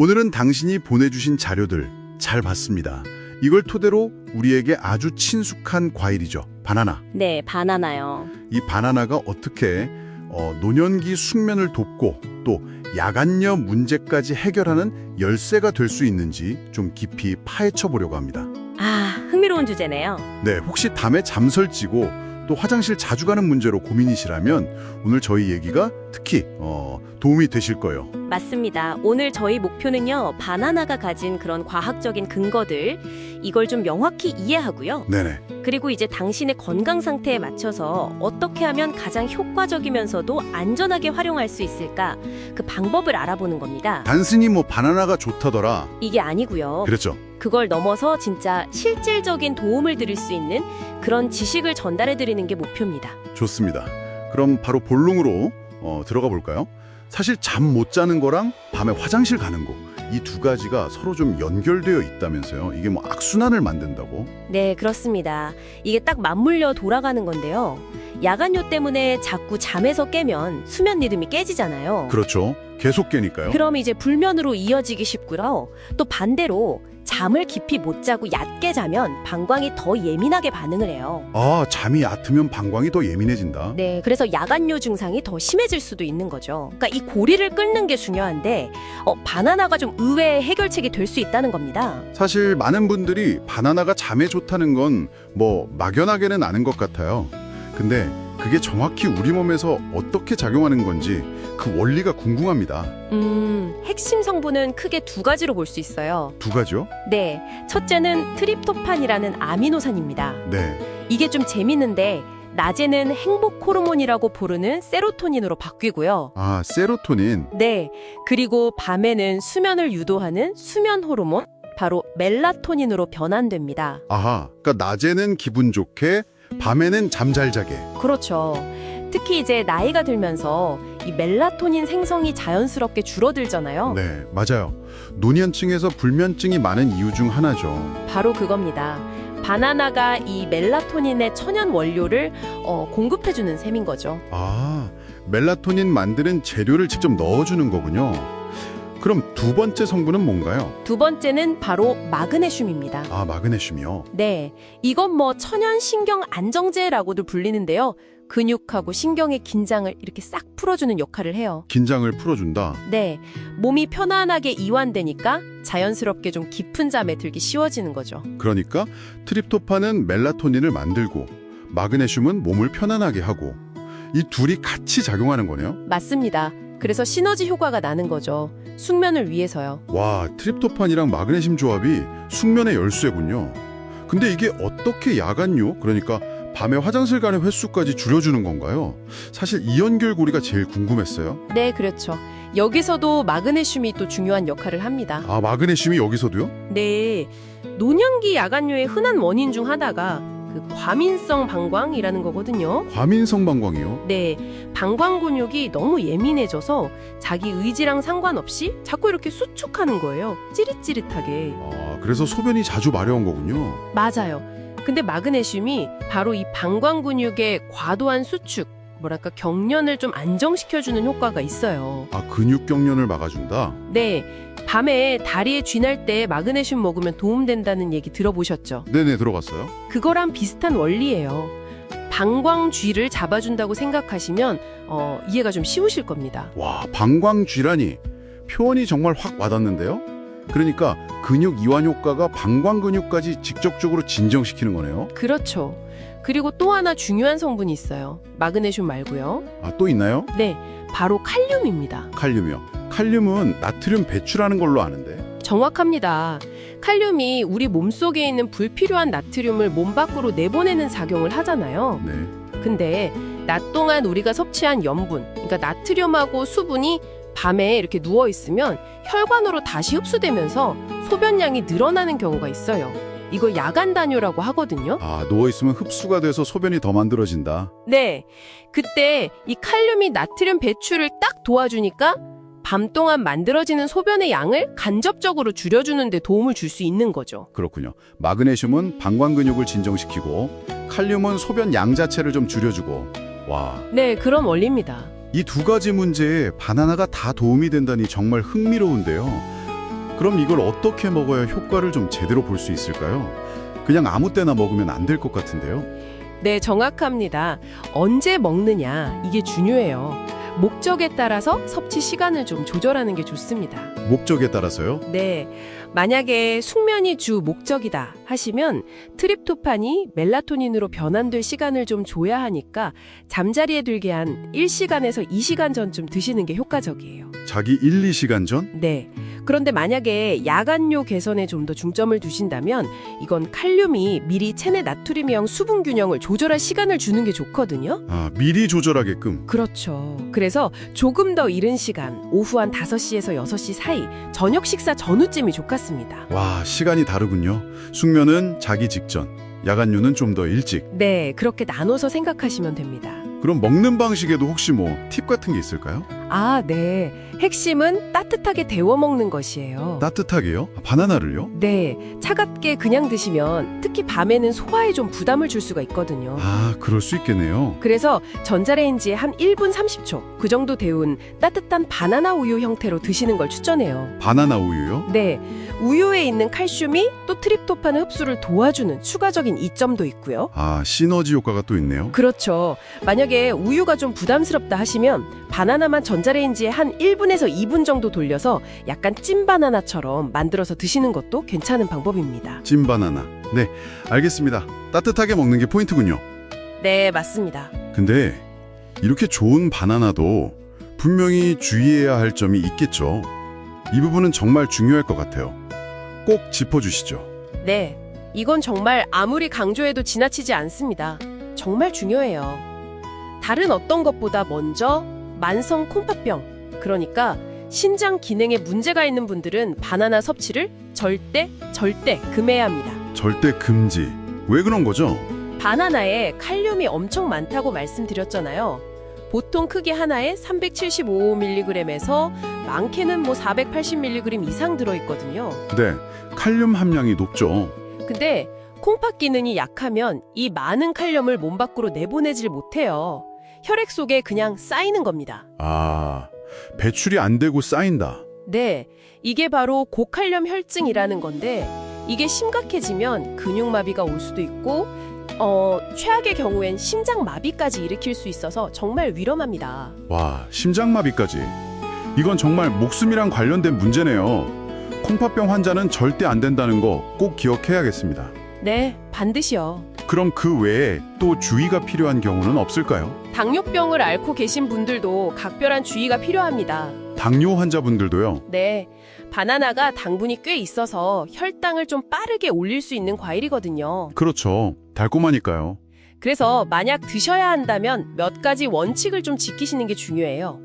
오늘은 당신이 보내주신 자료들 잘 봤습니다. 이걸 토대로 우리에게 아주 친숙한 과일이죠. 바나나. 네, 바나나요. 이 바나나가 어떻게 어, 노년기 숙면을 돕고 또 야간녀 문제까지 해결하는 열쇠가 될 수 있는지 좀 깊이 파헤쳐 보려고 합니다. 아, 흥미로운 주제네요. 네, 혹시 밤에 잠설지고 또 화장실 자주 가는 문제로 고민이시라면 오늘 저희 얘기가 특히 어, 도움이 되실 거예요. 맞습니다. 오늘 저희 목표는요, 바나나가 가진 그런 과학적인 근거들, 이걸 좀 명확히 이해하고요. 네네. 그리고 이제 당신의 건강 상태에 맞춰서 어떻게 하면 가장 효과적이면서도 안전하게 활용할 수 있을까, 그 방법을 알아보는 겁니다. 단순히 뭐 바나나가 좋다더라. 이게 아니고요. 그렇죠. 그걸 넘어서 진짜 실질적인 도움을 드릴 수 있는 그런 지식을 전달해 드리는 게 목표입니다. 좋습니다. 그럼 바로 본론으로 어, 들어가 볼까요? 사실 잠 못 자는 거랑 밤에 화장실 가는 거 이 두 가지가 서로 좀 연결되어 있다면서요. 이게 뭐 악순환을 만든다고? 네, 그렇습니다. 이게 딱 맞물려 돌아가는 건데요. 야간요 때문에 자꾸 잠에서 깨면 수면 리듬이 깨지잖아요. 그렇죠. 계속 깨니까요. 그럼 이제 불면으로 이어지기 쉽고요. 또 반대로 잠을 깊이 못 자고 얕게 자면 방광이 더 예민하게 반응을 해요. 아, 잠이 얕으면 방광이 더 예민해진다. 네, 그래서 야간요 증상이 더 심해질 수도 있는 거죠. 그러니까 이 고리를 끊는 게 중요한데 어, 바나나가 좀 의외의 해결책이 될 수 있다는 겁니다. 사실 많은 분들이 바나나가 잠에 좋다는 건 뭐 막연하게는 아는 것 같아요. 근데 그게 정확히 우리 몸에서 어떻게 작용하는 건지 그 원리가 궁금합니다. 음, 핵심 성분은 크게 두 가지로 볼 수 있어요. 두 가지요? 네, 첫째는 트립토판이라는 아미노산입니다. 네. 이게 좀 재밌는데 낮에는 행복 호르몬이라고 부르는 세로토닌으로 바뀌고요. 아, 세로토닌. 네, 그리고 밤에는 수면을 유도하는 수면 호르몬 바로 멜라토닌으로 변환됩니다. 아하. 그러니까 낮에는 기분 좋게, 밤에는 잠 잘 자게. 그렇죠. 특히 이제 나이가 들면서 이 멜라토닌 생성이 자연스럽게 줄어들잖아요. 네, 맞아요. 노년층에서 불면증이 많은 이유 중 하나죠. 바로 그겁니다. 바나나가 이 멜라토닌의 천연 원료를 어, 공급해주는 셈인 거죠. 아, 멜라토닌 만드는 재료를 직접 넣어주는 거군요. 그럼 두 번째 성분은 뭔가요? 두 번째는 바로 마그네슘입니다. 아, 마그네슘이요. 네, 이건 뭐 천연 신경 안정제라고도 불리는데요. 근육하고 신경의 긴장을 이렇게 싹 풀어주는 역할을 해요. 긴장을 풀어준다. 네, 몸이 편안하게 이완되니까 자연스럽게 좀 깊은 잠에 들기 쉬워지는 거죠. 그러니까 트립토판은 멜라토닌을 만들고 마그네슘은 몸을 편안하게 하고 이 둘이 같이 작용하는 거네요. 맞습니다. 그래서 시너지 효과가 나는 거죠. 숙면을 위해서요. 와, 트립토판이랑 마그네슘 조합이 숙면의 열쇠군요. 근데 이게 어떻게 야간요, 그러니까 밤에 화장실 가는 횟수까지 줄여주는 건가요? 사실 이 연결고리가 제일 궁금했어요. 네, 그렇죠. 여기서도 마그네슘이 또 중요한 역할을 합니다. 아, 마그네슘이 여기서도요? 네, 노년기 야간뇨의 흔한 원인 중 하나가 그 과민성 방광이라는 거거든요. 과민성 방광이요? 네, 방광 근육이 너무 예민해져서 자기 의지랑 상관없이 자꾸 이렇게 수축하는 거예요. 찌릿찌릿하게. 아, 그래서 소변이 자주 마려운 거군요. 맞아요. 근데 마그네슘이 바로 이 방광 근육의 과도한 수축, 뭐랄까 경련을 좀 안정시켜주는 효과가 있어요. 아, 근육 경련을 막아준다? 네, 밤에 다리에 쥐날 때 마그네슘 먹으면 도움된다는 얘기 들어보셨죠? 네네, 들어갔어요. 그거랑 비슷한 원리예요. 방광 쥐를 잡아준다고 생각하시면 어, 이해가 좀 쉬우실 겁니다. 와, 방광쥐라니. 표현이 정말 확 와닿는데요? 그러니까 근육 이완 효과가 방광 근육까지 직접적으로 진정시키는 거네요. 그렇죠. 그리고 또 하나 중요한 성분이 있어요. 마그네슘 말고요. 아, 또 있나요? 네, 바로 칼륨입니다. 칼륨이요. 칼륨은 나트륨 배출하는 걸로 아는데. 정확합니다. 칼륨이 우리 몸속에 있는 불필요한 나트륨을 몸 밖으로 내보내는 작용을 하잖아요. 네. 근데 낮 동안 우리가 섭취한 염분, 그러니까 나트륨하고 수분이 밤에 이렇게 누워 있으면 혈관으로 다시 흡수되면서 소변량이 늘어나는 경우가 있어요. 이걸 야간 단뇨라고 하거든요. 아, 누워 있으면 흡수가 돼서 소변이 더 만들어진다. 네. 그때 이 칼륨이 나트륨 배출을 딱 도와주니까 밤 동안 만들어지는 소변의 양을 간접적으로 줄여주는 데 도움을 줄 수 있는 거죠. 그렇군요. 마그네슘은 방광 근육을 진정시키고 칼륨은 소변 양 자체를 좀 줄여주고. 와, 네, 그런 원리입니다. 이 두 가지 문제에 바나나가 다 도움이 된다니 정말 흥미로운데요. 그럼 이걸 어떻게 먹어야 효과를 좀 제대로 볼 수 있을까요? 그냥 아무 때나 먹으면 안 될 것 같은데요. 네, 정확합니다. 언제 먹느냐, 이게 중요해요. 목적에 따라서 섭취 시간을 좀 조절하는 게 좋습니다. 목적에 따라서요. 네. 만약에 숙면이 주 목적이다 하시면 트립토판이 멜라토닌으로 변환될 시간을 좀 줘야 하니까 잠자리에 들게 한 1시간에서 2시간 전쯤 드시는 게 효과적이에요. 자기 1, 2시간 전? 네. 그런데 만약에 야간요 개선에 좀 더 중점을 두신다면 이건 칼륨이 미리 체내 나트륨형 수분 균형을 조절할 시간을 주는 게 좋거든요. 아, 미리 조절하게끔. 그렇죠. 그래서 조금 더 이른 시간, 오후 한 5시에서 6시 사이, 저녁 식사 전후쯤이 좋겠습니다. 와, 시간이 다르군요. 숙면은 자기 직전, 야간류는 좀 더 일찍. 네, 그렇게 나눠서 생각하시면 됩니다. 그럼 먹는 방식에도 혹시 뭐 팁 같은 게 있을까요? 아, 네. 핵심은 따뜻하게 데워 먹는 것이에요. 따뜻하게요? 아, 바나나를요? 네, 차갑게 그냥 드시면 특히 밤에는 소화에 좀 부담을 줄 수가 있거든요. 아, 그럴 수 있겠네요. 그래서 전자레인지에 한 1분 30초 그 정도 데운 따뜻한 바나나 우유 형태로 드시는 걸 추천해요. 바나나 우유요? 네, 우유에 있는 칼슘이 또 트립토판 흡수를 도와주는 추가적인 이점도 있고요. 아, 시너지 효과가 또 있네요. 그렇죠. 만약에 우유가 좀 부담스럽다 하시면 바나나만 전 자레인지에 한 1분에서 2분 정도 돌려서 약간 찐 바나나처럼 만들어서 드시는 것도 괜찮은 방법입니다. 찐 바나나. 네, 알겠습니다. 따뜻하게 먹는 게 포인트군요. 네, 맞습니다. 근데 이렇게 좋은 바나나도 분명히 주의해야 할 점이 있겠죠. 이 부분은 정말 중요할 것 같아요. 꼭 짚어주시죠. 네, 이건 정말 아무리 강조해도 지나치지 않습니다. 정말 중요해요. 다른 어떤 것보다 먼저 만성 콩팥병, 그러니까 신장 기능에 문제가 있는 분들은 바나나 섭취를 절대, 절대 금해야 합니다. 절대 금지. 왜 그런 거죠? 바나나에 칼륨이 엄청 많다고 말씀드렸잖아요. 보통 크기 하나에 375mg에서 많게는 뭐 480mg 이상 들어있거든요. 네, 칼륨 함량이 높죠. 근데 콩팥 기능이 약하면 이 많은 칼륨을 몸 밖으로 내보내질 못해요. 혈액 속에 그냥 쌓이는 겁니다. 아, 배출이 안 되고 쌓인다. 네, 이게 바로 고칼륨 혈증이라는 건데 이게 심각해지면 근육마비가 올 수도 있고 어, 최악의 경우엔 심장마비까지 일으킬 수 있어서 정말 위험합니다. 와, 심장마비까지. 이건 정말 목숨이랑 관련된 문제네요. 콩팥병 환자는 절대 안 된다는 거 꼭 기억해야겠습니다. 네, 반드시요. 그럼 그 외에 또 주의가 필요한 경우는 없을까요? 당뇨병을 앓고 계신 분들도 각별한 주의가 필요합니다. 당뇨 환자분들도요. 네, 바나나가 당분이 꽤 있어서 혈당을 좀 빠르게 올릴 수 있는 과일이거든요. 그렇죠. 달콤하니까요. 그래서 만약 드셔야 한다면 몇 가지 원칙을 좀 지키시는 게 중요해요.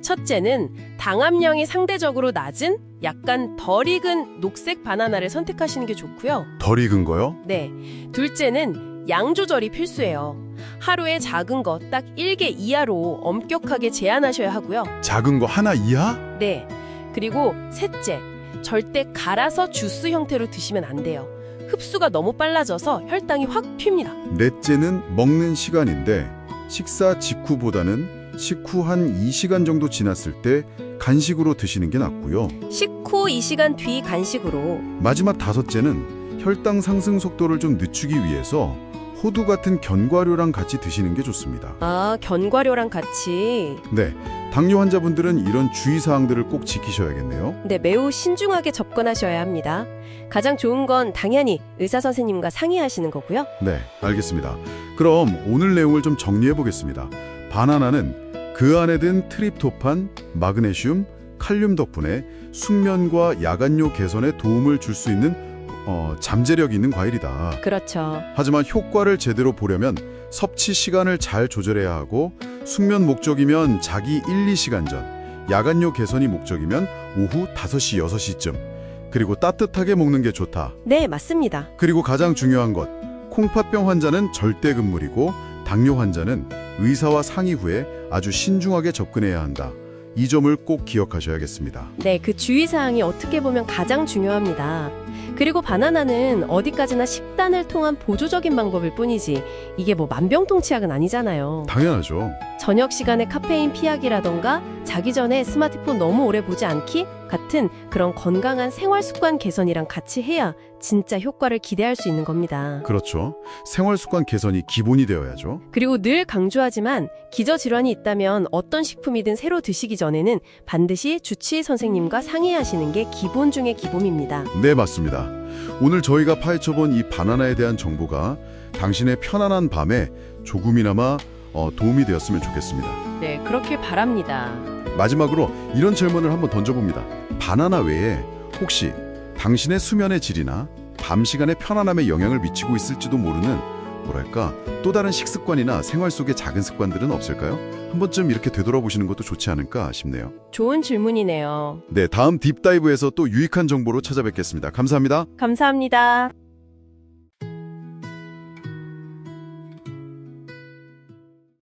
첫째는 당함량이 상대적으로 낮은 약간 덜 익은 녹색 바나나를 선택하시는 게 좋고요. 덜 익은 거요? 네. 둘째는 양 조절이 필수예요. 하루에 작은 거 딱 1개 이하로 엄격하게 제한하셔야 하고요. 작은 거 하나 이하? 네. 그리고 셋째, 절대 갈아서 주스 형태로 드시면 안 돼요. 흡수가 너무 빨라져서 혈당이 확 튑니다. 넷째는 먹는 시간인데 식사 직후보다는 식후 한 2시간 정도 지났을 때 간식으로 드시는 게 낫고요. 식후 2시간 뒤 간식으로 마지막 다섯째는 혈당 상승 속도를 좀 늦추기 위해서 호두 같은 견과류랑 같이 드시는 게 좋습니다. 아, 견과류랑 같이 네, 당뇨 환자분들은 이런 주의 사항들을 꼭 지키셔야겠네요. 네, 매우 신중하게 접근하셔야 합니다. 가장 좋은 건 당연히 의사 선생님과 상의하시는 거고요. 네, 알겠습니다. 그럼 오늘 내용을 좀 정리해 보겠습니다. 바나나는 그 안에 든 트립토판, 마그네슘, 칼륨 덕분에 숙면과 야간요 개선에 도움을 줄 수 있는 어, 잠재력 있는 과일이다. 그렇죠. 하지만 효과를 제대로 보려면 섭취 시간을 잘 조절해야 하고 숙면 목적이면 자기 1, 2시간 전, 야간요 개선이 목적이면 오후 5시, 6시쯤 그리고 따뜻하게 먹는 게 좋다. 네, 맞습니다. 그리고 가장 중요한 것, 콩팥병 환자는 절대 금물이고 당뇨 환자는 의사와 상의 후에 아주 신중하게 접근해야 한다. 이 점을 꼭 기억하셔야겠습니다. 네, 그 주의사항이 어떻게 보면 가장 중요합니다. 그리고 바나나는 어디까지나 식단을 통한 보조적인 방법일 뿐이지 이게 뭐 만병통치약은 아니잖아요. 당연하죠. 저녁 시간에 카페인 피하기라던가 자기 전에 스마트폰 너무 오래 보지 않기 같은 그런 건강한 생활 습관 개선이랑 같이 해야 진짜 효과를 기대할 수 있는 겁니다. 그렇죠. 생활 습관 개선이 기본이 되어야죠. 그리고 늘 강조하지만 기저질환이 있다면 어떤 식품이든 새로 드시기 전에는 반드시 주치의 선생님과 상의하시는 게 기본 중의 기본입니다. 네, 맞습니다. 오늘 저희가 파헤쳐본 이 바나나에 대한 정보가 당신의 편안한 밤에 조금이나마 어, 도움이 되었으면 좋겠습니다. 네, 그렇게 바랍니다. 마지막으로 이런 질문을 한번 던져봅니다. 바나나 외에 혹시 당신의 수면의 질이나 밤 시간의 편안함에 영향을 미치고 있을지도 모르는 뭐랄까 또 다른 식습관이나 생활 속의 작은 습관들은 없을까요? 한 번쯤 이렇게 되돌아보시는 것도 좋지 않을까 싶네요. 좋은 질문이네요. 네, 다음 딥다이브에서 또 유익한 정보로 찾아뵙겠습니다. 감사합니다. 감사합니다.